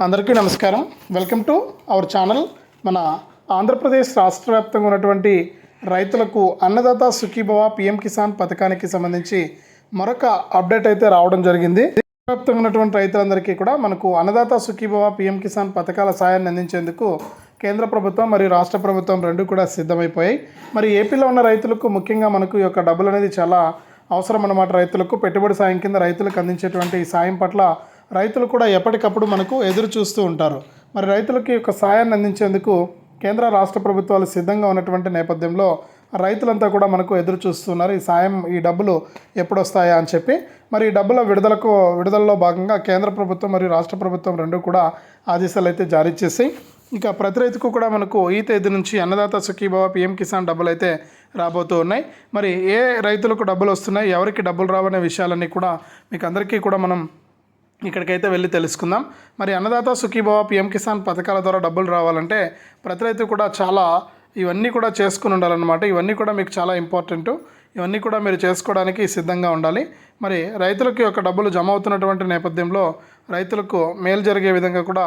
అందరికీ నమస్కారం. Welcome to our channel మన ఆంధ్రప్రదేశ్ రాష్ట్ర వ్యాప్తంగా ఉన్నటువంటి రైతులకు అన్నదాత సుఖీభవ పిఎం కిసాన్ పథకానికి సంబంధించి మరొక అప్డేట్ అయితే రావడం జరిగింది. వ్యాప్తంగా ఉన్నటువంటి రైతులందరికీ కూడా మనకు అన్నదాత సుఖీభవ పిఎం కిసాన్ పథకాల సాయాన్ని అందించేందుకు కేంద్ర ప్రభుత్వం మరియు రాష్ట్ర ప్రభుత్వం రెండు కూడా సిద్ధమైపోయాయి. మరి ఏపీలో ఉన్న రైతులకు ముఖ్యంగా మనకు ఈ యొక్క డబ్బులు అనేది చాలా అవసరం అన్నమాట. రైతులకు పెట్టుబడి సాయం కింద రైతులకు అందించేటువంటి సాయం పట్ల రైతులు కూడా ఎప్పటికప్పుడు మనకు ఎదురు చూస్తూ ఉంటారు. మరి రైతులకి యొక్క సాయాన్ని అందించేందుకు కేంద్ర రాష్ట్ర ప్రభుత్వాలు సిద్ధంగా ఉన్నటువంటి నేపథ్యంలో రైతులంతా కూడా మనకు ఎదురు చూస్తున్నారు. ఈ సాయం ఈ డబ్బులు ఎప్పుడు వస్తాయా అని చెప్పి. మరి ఈ డబ్బుల విడుదలకు విడుదలలో భాగంగా కేంద్ర ప్రభుత్వం మరియు రాష్ట్ర ప్రభుత్వం రెండు కూడా ఆదేశాలు అయితే జారీ చేసి ఇక ప్రతి రైతుకు కూడా మనకు ఈ తేదీ నుంచి అన్నదాత సుఖీభావ పిఎం కిసాన్ డబ్బులు అయితే రాబోతూ ఉన్నాయి. మరి ఏ రైతులకు డబ్బులు వస్తున్నాయి ఎవరికి డబ్బులు రావనే విషయాలన్నీ కూడా మీకు అందరికీ కూడా మనం ఇక్కడికైతే వెళ్ళి తెలుసుకుందాం. మరి అన్నదాత సుఖీభావ పిఎం కిసాన్ పథకాల ద్వారా డబ్బులు రావాలంటే ప్రతి రైతు కూడా చాలా ఇవన్నీ కూడా చేసుకుని ఉండాలన్నమాట. ఇవన్నీ కూడా మీకు చాలా ఇంపార్టెంట్ ఇవన్నీ కూడా మీరు చేసుకోవడానికి సిద్ధంగా ఉండాలి. మరి రైతులకు యొక్క డబ్బులు జమ అవుతున్నటువంటి నేపథ్యంలో రైతులకు మేలు జరిగే విధంగా కూడా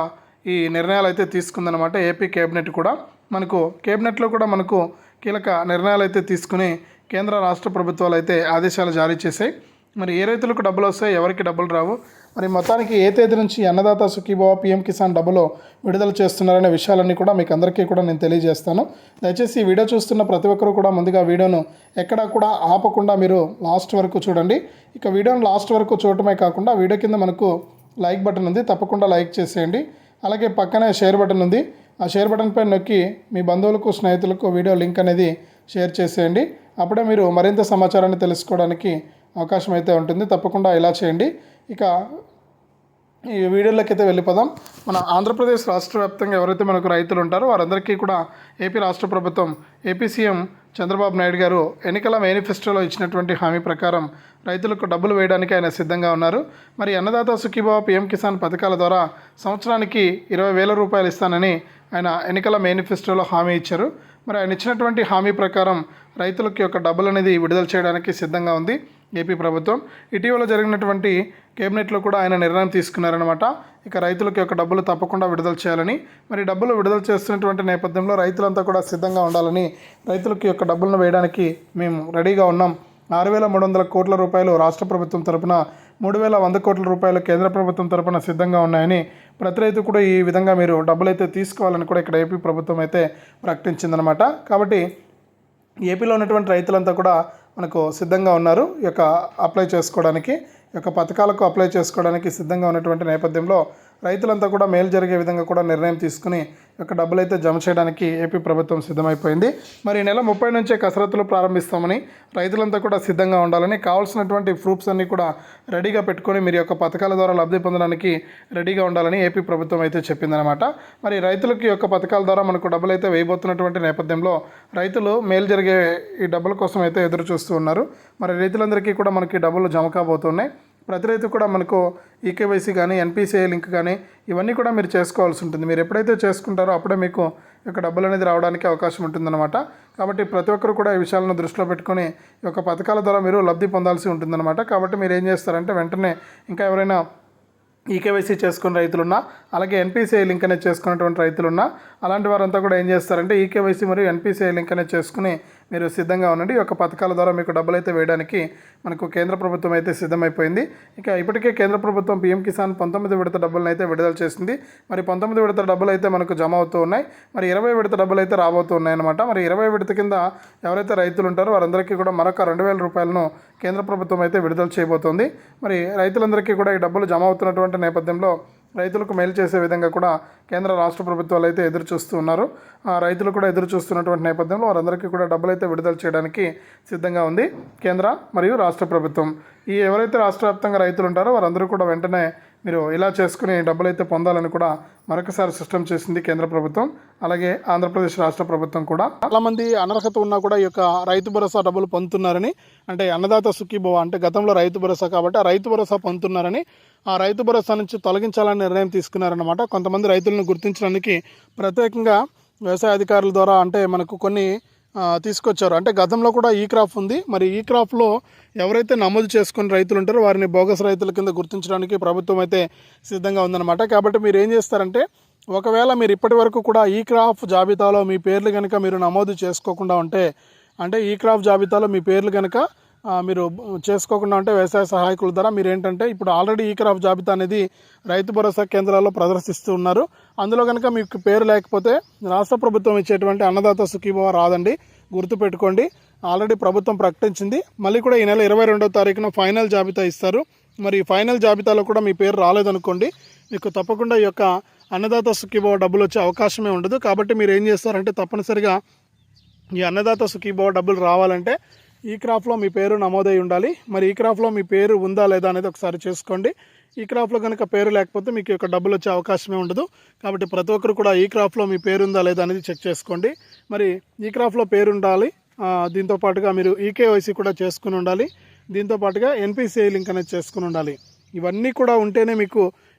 ఈ నిర్ణయాలు అయితే తీసుకుందనమాట ఏపీ కేబినెట్ కూడా. మనకు కేబినెట్లో కూడా మనకు కీలక నిర్ణయాలు అయితే తీసుకుని కేంద్ర రాష్ట్ర ప్రభుత్వాలు అయితే ఆదేశాలు జారీ చేశాయి. మరి ఏ రైతులకు డబ్బులు వస్తాయి ఎవరికి డబ్బులు రావు. మరి మొత్తానికి ఏ తేదీ నుంచి అన్నదాత సుఖీభావ పిఎం కిసాన్ డబ్బులు విడుదల చేస్తున్నారనే విషయాలన్నీ కూడా మీకు అందరికీ కూడా నేను తెలియజేస్తాను. దయచేసి ఈ వీడియో చూస్తున్న ప్రతి ఒక్కరూ కూడా ముందుగా వీడియోను ఎక్కడా కూడా ఆపకుండా మీరు లాస్ట్ వరకు చూడండి. ఇక వీడియోను లాస్ట్ వరకు చూడటమే కాకుండా వీడియో కింద మనకు లైక్ బటన్ ఉంది. తప్పకుండా లైక్ చేసేయండి. అలాగే పక్కనే షేర్ బటన్ ఉంది. ఆ షేర్ బటన్ పై నొక్కి మీ బంధువులకు స్నేహితులకు వీడియో లింక్ అనేది షేర్ చేసేయండి. అప్పుడే మీరు మరింత సమాచారాన్ని తెలుసుకోవడానికి అవకాశం అయితే ఉంటుంది. తప్పకుండా ఇలా చేయండి. ఇక ఈ వీడియోలోకి అయితే వెళ్ళిపోదాం. మన ఆంధ్రప్రదేశ్ రాష్ట్ర వ్యాప్తంగా ఎవరైతే మనకు రైతులు ఉంటారో వారందరికీ కూడా ఏపీ రాష్ట్ర ప్రభుత్వం ఏపీ సీఎం చంద్రబాబు నాయుడు గారు ఎన్నికల మేనిఫెస్టోలో ఇచ్చినటువంటి హామీ ప్రకారం రైతులకు డబ్బులు వేయడానికి ఆయన సిద్ధంగా ఉన్నారు. మరి అన్నదాత సుఖీభావ పిఎం కిసాన్ పథకాల ద్వారా సంవత్సరానికి ఇరవై వేల రూపాయలు ఇస్తానని ఆయన ఎన్నికల మేనిఫెస్టోలో హామీ ఇచ్చారు. మరి ఆయన ఇచ్చినటువంటి హామీ ప్రకారం రైతులకి యొక్క డబ్బులు అనేది విడుదల చేయడానికి సిద్ధంగా ఉంది. ఏపీ ప్రభుత్వం. ఇటీవల జరిగినటువంటి కేబినెట్లో కూడా ఆయన నిర్ణయం తీసుకున్నారనమాట ఇక రైతులకు యొక్క డబ్బులు తప్పకుండా విడుదల చేయాలని మరి డబ్బులు విడుదల చేస్తున్నటువంటి నేపథ్యంలో రైతులంతా కూడా సిద్ధంగా ఉండాలని రైతులకి యొక్క డబ్బులను వేయడానికి మేము రెడీగా ఉన్నాం. ఆరు వేల మూడు వందల కోట్ల రూపాయలు రాష్ట్ర ప్రభుత్వం తరపున మూడు వేల వంద కోట్ల రూపాయలు కేంద్ర ప్రభుత్వం తరపున సిద్ధంగా ఉన్నాయని ప్రతి రైతు కూడా ఈ విధంగా మీరు డబ్బులు అయితే తీసుకోవాలని కూడా ఇక్కడ ఏపీ ప్రభుత్వం అయితే ప్రకటించిందనమాట కాబట్టి ఏపీలో ఉన్నటువంటి రైతులంతా కూడా మనకు సిద్ధంగా ఉన్నారు. ఈ యొక్క అప్లై చేసుకోవడానికి ఈ యొక్క పథకాలకు అప్లై చేసుకోవడానికి సిద్ధంగా ఉన్నటువంటి నేపథ్యంలో రైతులంతా కూడా మేలు జరిగే విధంగా కూడా నిర్ణయం తీసుకుని యొక్క డబ్బులు అయితే జమ చేయడానికి ఏపీ ప్రభుత్వం సిద్ధమైపోయింది. మరి నెల ముప్పై నుంచే కసరత్తులు ప్రారంభిస్తామని రైతులంతా కూడా సిద్ధంగా ఉండాలని కావాల్సినటువంటి ప్రూఫ్స్ అన్నీ కూడా రెడీగా పెట్టుకొని మీరు యొక్క పథకాల ద్వారా లబ్ధి పొందడానికి రెడీగా ఉండాలని ఏపీ ప్రభుత్వం అయితే చెప్పిందనమాట మరి రైతులకు యొక్క పథకాల ద్వారా మనకు డబ్బులు అయితే వేయబోతున్నటువంటి నేపథ్యంలో రైతులు మేలు జరిగే ఈ డబ్బుల కోసం అయితే ఎదురు చూస్తూ ఉన్నారు. మరి రైతులందరికీ కూడా మనకి డబ్బులు జమ కాబోతున్నాయి. ప్రతి రైతు కూడా మనకు ఈకేవైసీ కానీ ఎన్పిసిఐ లింక్ కానీ ఇవన్నీ కూడా మీరు చేసుకోవాల్సి ఉంటుంది. మీరు ఎప్పుడైతే చేసుకుంటారో అప్పుడే మీకు యొక్క డబ్బులు అనేది రావడానికి అవకాశం ఉంటుందన్నమాట. కాబట్టి ప్రతి ఒక్కరు కూడా ఈ విషయాలను దృష్టిలో పెట్టుకొని ఈ యొక్క పథకాల ద్వారా మీరు లబ్ధి పొందాల్సి ఉంటుందన్నమాట. కాబట్టి మీరు ఏం చేస్తారంటే వెంటనే ఇంకా ఎవరైనా ఈకేవైసీ చేసుకున్న రైతులున్నా అలాగే ఎన్పిసిఐ లింక్ అనేది చేసుకున్నటువంటి రైతులున్నా అలాంటి వారంతా కూడా ఏం చేస్తారంటే ఈకేవైసీ మరియు ఎన్పిసిఐ లింక్ అనేది చేసుకుని మీరు సిద్ధంగా ఉండండి. ఈ యొక్క పథకాల ద్వారా మీకు డబ్బులు అయితే వేయడానికి మనకు కేంద్ర ప్రభుత్వం అయితే సిద్ధమైపోయింది. ఇక ఇప్పటికే కేంద్ర ప్రభుత్వం పీఎం కిసాన్ పంతొమ్మిది విడత డబ్బులను అయితే విడుదల చేసింది. మరి పంతొమ్మిది విడత డబ్బులు అయితే మనకు జమ అవుతూ ఉన్నాయి. మరి ఇరవై విడత డబ్బులు అయితే రాబోతూ ఉన్నాయన్నమాట. మరి ఇరవై విడత కింద ఎవరైతే రైతులు ఉంటారో వారందరికీ కూడా మరొక రెండు వేల రూపాయలను కేంద్ర ప్రభుత్వం అయితే విడుదల చేయబోతోంది. మరి రైతులందరికీ కూడా ఈ డబ్బులు జమ అవుతున్నటువంటి నేపథ్యంలో రైతులకు మేలు చేసే విధంగా కూడా కేంద్ర రాష్ట్ర ప్రభుత్వాలు అయితే ఎదురు చూస్తూ ఉన్నారు. ఆ రైతులు కూడా ఎదురు చూస్తున్నటువంటి నేపథ్యంలో వారందరికీ కూడా డబ్బులు అయితే విడుదల చేయడానికి సిద్ధంగా ఉంది కేంద్ర మరియు రాష్ట్ర ప్రభుత్వం. ఈ ఎవరైతే రాష్ట్ర వ్యాప్తంగా రైతులు ఉంటారో వారందరూ కూడా వెంటనే మీరు ఇలా చేసుకుని డబ్బులైతే పొందాలని కూడా మరొకసారి సిస్టమ్ చేసింది కేంద్ర ప్రభుత్వం అలాగే ఆంధ్రప్రదేశ్ రాష్ట్ర ప్రభుత్వం కూడా. చాలామంది అనర్హత ఉన్నా కూడా ఈ యొక్క రైతు భరోసా డబ్బులు పొందుతున్నారని అంటే అన్నదాత సుఖీభవ అంటే గతంలో రైతు భరోసా కాబట్టి ఆ రైతు భరోసా పొందుతున్నారని ఆ రైతు భరోసా నుంచి తొలగించాలని నిర్ణయం తీసుకున్నారన్నమాట. కొంతమంది రైతులను గుర్తించడానికి ప్రత్యేకంగా వ్యవసాయ అధికారుల ద్వారా అంటే మనకు కొన్ని తీసుకొచ్చారు. అంటే గతంలో కూడా ఈ క్రాప్ ఉంది. మరి ఈ క్రాప్లో ఎవరైతే నమోదు చేసుకుని రైతులు ఉంటారో వారిని బోగస్ రైతుల కింద గుర్తించడానికి ప్రభుత్వం అయితే సిద్ధంగా ఉందన్నమాట. కాబట్టి మీరు ఏం చేస్తారంటే ఒకవేళ మీరు ఇప్పటి వరకు కూడా ఈ క్రాప్ జాబితాలో మీ పేర్లు కనుక మీరు నమోదు చేసుకోకుండా ఉంటే అంటే ఈ క్రాప్ జాబితాలో మీ పేర్లు కనుక మీరు చేసుకోకుండా ఉంటే వ్యవసాయ సహాయకుల ద్వారా మీరు ఏంటంటే ఇప్పుడు ఆల్రెడీ ఈ క్రాప్ జాబితా అనేది రైతు భరోసా కేంద్రాల్లో ప్రదర్శిస్తూ ఉన్నారు. అందులో కనుక మీకు పేరు లేకపోతే రాష్ట్ర ప్రభుత్వం ఇచ్చేటువంటి అన్నదాత సుఖీభవ రాదండి. గుర్తుపెట్టుకోండి. ఆల్రెడీ ప్రభుత్వం ప్రకటించింది. మళ్ళీ కూడా ఈ నెల ఇరవై రెండవ తారీఖున ఫైనల్ జాబితా ఇస్తారు. మరి ఈ ఫైనల్ జాబితాలో కూడా మీ పేరు రాలేదనుకోండి. మీకు తప్పకుండా ఈ యొక్క అన్నదాత సుఖీభవ డబ్బులు వచ్చే అవకాశమే ఉండదు. కాబట్టి మీరు ఏం చేస్తారంటే తప్పనిసరిగా ఈ అన్నదాత సుఖీభవ డబ్బులు రావాలంటే ఈ క్రాప్లో మీ పేరు నమోదై ఉండాలి. మరి ఈ క్రాప్లో మీ పేరు ఉందా లేదా అనేది ఒకసారి చేసుకోండి. ఈ క్రాప్లో కనుక పేరు లేకపోతే మీకు యొక్క డబ్బులు వచ్చే అవకాశమే ఉండదు. కాబట్టి ప్రతి ఒక్కరు కూడా ఈ క్రాప్లో మీ పేరు ఉందా లేదా అనేది చెక్ చేసుకోండి. మరి ఈ క్రాప్లో పేరు ఉండాలి. దీంతో పాటుగా మీరు ఈకేవైసీ కూడా చేసుకుని ఉండాలి. దీంతో పాటుగా ఎన్పిసిఐ లింక్ అనేది చేసుకుని ఉండాలి. ఇవన్నీ కూడా ఉంటేనే మీకు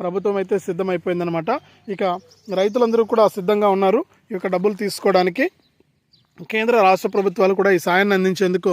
ప్రభుత్వం అయితే సిద్ధమైపోయిందనమాట ఇక రైతులందరూ కూడా సిద్ధంగా ఉన్నారు. ఈ యొక్క డబ్బులు తీసుకోవడానికి కేంద్ర రాష్ట్ర ప్రభుత్వాలు కూడా ఈ సాయాన్ని అందించేందుకు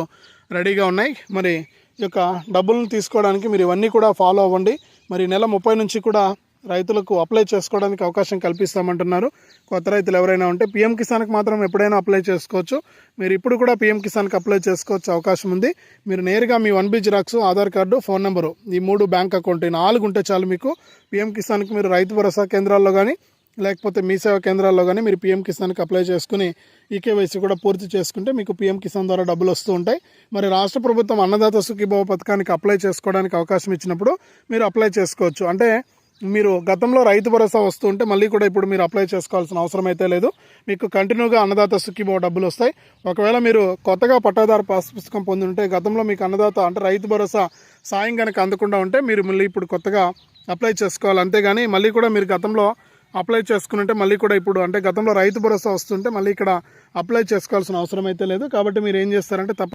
రెడీగా ఉన్నాయి. మరి ఈ యొక్క డబ్బులను తీసుకోవడానికి మీరు ఇవన్నీ కూడా ఫాలో అవ్వండి. మరి నెల ముప్పై నుంచి కూడా రైతులకు అప్లై చేసుకోవడానికి అవకాశం కల్పిస్తామంటున్నారు. కొత్త రైతులు ఎవరైనా ఉంటే పీఎం కిసాన్కి మాత్రం ఎప్పుడైనా అప్లై చేసుకోవచ్చు. మీరు ఇప్పుడు కూడా పీఎం కిసాన్కి అప్లై చేసుకోవచ్చు అవకాశం ఉంది. మీరు నేరుగా మీ one B xerox Aadhaar card phone number ఈ మూడు బ్యాంక్ అకౌంట్ ఈ నాలుగు ఉంటే చాలు మీకు పీఎం కిసాన్కి మీరు రైతు భరోసా కేంద్రాల్లో కానీ లేకపోతే మీ సేవా కేంద్రాల్లో కానీ మీరు పీఎం కిసాన్కి అప్లై చేసుకుని ఈకేవైసీ కూడా పూర్తి చేసుకుంటే మీకు పీఎం కిసాన్ ద్వారా డబ్బులు వస్తూ ఉంటాయి. మరి రాష్ట్ర ప్రభుత్వం అన్నదాత సుఖీభావ పథకానికి అప్లై చేసుకోవడానికి అవకాశం ఇచ్చినప్పుడు మీరు అప్లై చేసుకోవచ్చు. అంటే మీరు గతంలో రైతు భరోసా వస్తూ ఉంటే మళ్ళీ కూడా ఇప్పుడు మీరు అప్లై చేసుకోవాల్సిన అవసరం అయితే లేదు. మీకు కంటిన్యూగా అన్నదాత సుఖీభావ డబ్బులు వస్తాయి. ఒకవేళ మీరు కొత్తగా పట్టాదారు పాస్ పుస్తకం పొంది ఉంటే గతంలో మీకు అన్నదాత అంటే రైతు భరోసా సాయం కనుక అందకుండా ఉంటే మీరు మళ్ళీ ఇప్పుడు కొత్తగా అప్లై చేసుకోవాలి. అంతేగాని మళ్ళీ కూడా మీరు గతంలో అప్లై చేసుకుని మళ్ళీ కూడా ఇప్పుడు అంటే గతంలో రైతు భరోసా వస్తుంటే మళ్ళీ ఇక్కడ అప్లై చేసుకోవాల్సిన అవసరం అయితే లేదు. కాబట్టి మీరు ఏం చేస్తారంటే తప్ప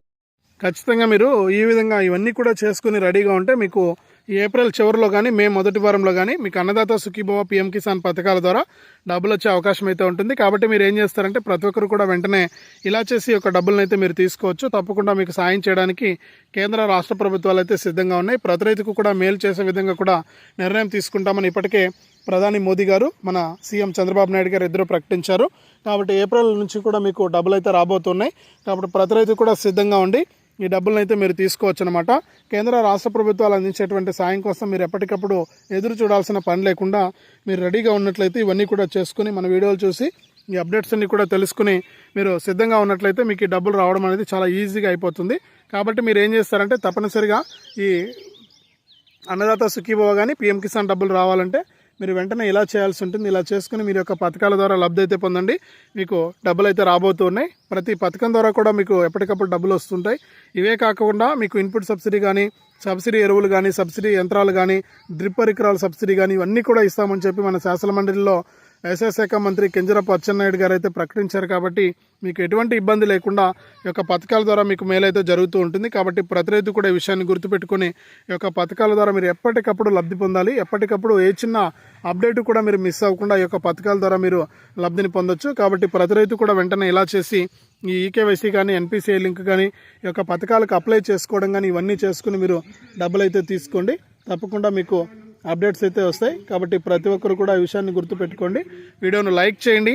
ఖచ్చితంగా మీరు ఈ విధంగా ఇవన్నీ కూడా చేసుకుని రెడీగా ఉంటే మీకు ఏప్రిల్ చివరిలో కానీ మే మొదటి వారంలో కానీ మీకు అన్నదాత సుఖీభవ పిఎం కిసాన్ పథకాల ద్వారా డబ్బులు వచ్చే అవకాశం అయితే ఉంటుంది. కాబట్టి మీరు ఏం చేస్తారంటే ప్రతి ఒక్కరు కూడా వెంటనే ఇలా చేసి ఒక డబ్బులను అయితే మీరు తీసుకోవచ్చు. తప్పకుండా మీకు సాయం చేయడానికి కేంద్ర రాష్ట్ర ప్రభుత్వాలు అయితే సిద్ధంగా ఉన్నాయి. ప్రతి రైతుకు కూడా మేలు చేసే విధంగా కూడా నిర్ణయం తీసుకుంటామని ఇప్పటికే ప్రధాని మోదీ గారు మన సీఎం చంద్రబాబు నాయుడు గారు ఇద్దరు ప్రకటించారు. కాబట్టి ఏప్రిల్ నుంచి కూడా మీకు డబ్బులు అయితే రాబోతున్నాయి. కాబట్టి ప్రతి రైతు కూడా సిద్ధంగా ఉండి ఈ డబ్బులను అయితే మీరు తీసుకోవచ్చు అనమాట కేంద్ర రాష్ట్ర ప్రభుత్వాలు అందించేటువంటి సాయం కోసం మీరు ఎప్పటికప్పుడు ఎదురు చూడాల్సిన పని లేకుండా మీరు రెడీగా ఉన్నట్లయితే ఇవన్నీ కూడా చేసుకుని మన వీడియోలు చూసి ఈ అప్డేట్స్ అన్ని కూడా తెలుసుకుని మీరు సిద్ధంగా ఉన్నట్లయితే మీకు ఈ డబ్బులు రావడం అనేది చాలా ఈజీగా అయిపోతుంది. కాబట్టి మీరు ఏం చేస్తారంటే తప్పనిసరిగా ఈ అన్నదాత సుఖీభవ కానీ పిఎం కిసాన్ డబ్బులు రావాలంటే మీరు వెంటనే ఇలా చేయాల్సి ఉంటుంది. ఇలా చేసుకుని మీరు యొక్క పథకాల ద్వారా లబ్ధి అయితే పొందండి. మీకు డబ్బులు అయితే రాబోతున్నాయి ప్రతి పథకం ద్వారా కూడా మీకు ఎప్పటికప్పుడు డబ్బులు వస్తుంటాయి. ఇవే కాకుండా మీకు ఇన్పుట్ సబ్సిడీ కానీ సబ్సిడీ ఎరువులు కానీ సబ్సిడీ యంత్రాలు కానీ డ్రిప్ పరికరాల సబ్సిడీ కానీ ఇవన్నీ కూడా ఇస్తామని చెప్పి మన శాసన మండలిలో వ్యవసాయ శాఖ మంత్రి కింజరపు అచ్చెన్నాయుడు గారు అయితే ప్రకటించారు కాబట్టి మీకు ఎటువంటి ఇబ్బంది లేకుండా ఈ యొక్క పథకాల ద్వారా మీకు మేలైతే జరుగుతూ ఉంటుంది. కాబట్టి ప్రతి రైతు కూడా ఈ విషయాన్ని గుర్తుపెట్టుకుని ఈ యొక్క పథకాల ద్వారా మీరు ఎప్పటికప్పుడు లబ్ధి పొందాలి. ఎప్పటికప్పుడు ఏ చిన్న అప్డేట్ కూడా మీరు మిస్ అవ్వకుండా ఈ యొక్క పథకాల ద్వారా మీరు లబ్ధిని పొందొచ్చు. కాబట్టి ప్రతి రైతు కూడా వెంటనే ఇలా చేసి ఈ ఈకేవైసీ కానీ ఎన్పిసిఐ లింక్ కానీ ఈ యొక్క పథకాలకు అప్లై చేసుకోవడం కానీ ఇవన్నీ చేసుకుని మీరు డబ్బులు అయితే తీసుకోండి. తప్పకుండా మీకు అప్డేట్స్ అయితే వస్తాయి. కాబట్టి ప్రతి ఒక్కరు కూడా ఈ విషయాన్ని గుర్తుపెట్టుకోండి. వీడియోను లైక్ చేయండి.